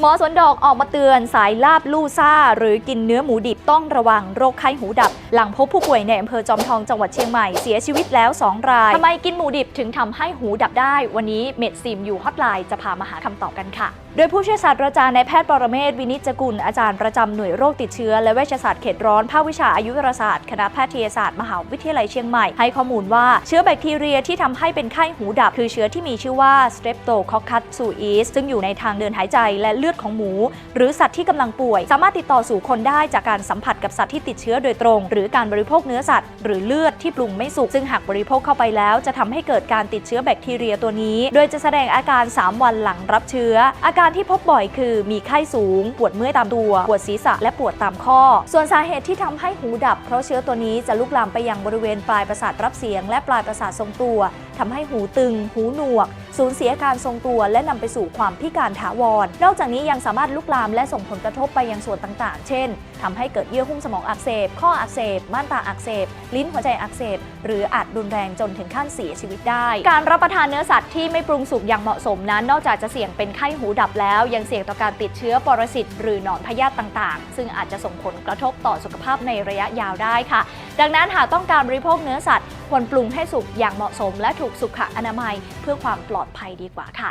หมอสวนดอกออกมาเตือนสายลาบลู่ซ่า หรือกินเนื้อหมูดิบต้องระวังโรคไข้หูดับ หลังพบผู้ป่วยในอำเภอจอมทองจังหวัดเชียงใหม่เสียชีวิตแล้ว 2 รายทำไมกินหมูดิบถึงทำให้หูดับได้ วันนี้เม็ดซิมอยู่ฮอตไลน์จะพามาหาคำตอบกันค่ะ โดยผู้เชี่ยวยศาสตราจารย์นายแพทย์ปรเมศวินิจจกุลอาจารย์ประจำหน่วยโรคติดเชื้อและเวชศาสตร์เขตร้อนภาควิชาอายุรศาสตร์คณะแพทยศาสตร์มหาวิทยาลัยเชียงใหม่ให้ข้อมูลว่าเชื้อแบคทีเรียที่ทำให้เป็นไข้หูดับ คือเชื้อที่มีชื่อว่า Streptococcus suis ซึ่งอยู่ในทางเดินหายใจและเลือดือดของหมู หรือสัตว์ที่กำลังป่วย สามารถติดต่อสู่คนได้จากการสัมผัสกับสัตว์ที่ติดเชื้อโดยตรง หรือการบริโภคเนื้อสัตว์ หรือเลือดที่ปรุงไม่สุกซึ่งหากบริโภคเข้าไปแล้ว จะทำให้เกิดการติดเชื้อแบคทีเรียตัวนี้ โดยจะแสดงอาการ 3 วันหลังรับเชื้อ อาการที่พบบ่อยคือ มีไข้สูง ปวดเมื่อยตามตัว ปวดศีรษะและปวดตามข้อ ส่วนสาเหตุที่ทำให้หูดับ เพราะเชื้อตัวนี้จะลุกลามไปยังบริเวณปลายประสาทรับเสียง และปลายประสาททรงตัว ทำให้หูตึง หูหนวก สูญเสียการทรงตัว และนำไปสู่ความพิการถาวร นอกจากนี้ยังสามารถลุกลามและส่งผลกระทบไปยังส่วนต่างๆ เช่นทำให้เกิดเยื่อหุ้มสมองอักเสบ ข้ออักเสบ ม่านตาอักเสบ ลิ้นหัวใจอักเสบ หรืออาจรุนแรงจนถึงขั้นเสียชีวิตได้ การรับประทานเนื้อสัตว์ที่ไม่ปรุงสุกอย่างเหมาะสมนั้น นอกจากจะเสี่ยงเป็นไข้หูดับแล้ว ยังเสี่ยงต่อการติดเชื้อปรสิตหรือหนอนพยาธิต่างๆ ซึ่งอาจจะส่งผลกระทบต่อสุขภาพในระยะยาวได้ค่ะ ดังนั้นหากต้องการบริโภคเนื้อสัตว์ ควรปรุงให้สุกอย่างเหมาะสมและถูกสุขอนามัย เพื่อความปลอดภัยดีกว่าค่ะ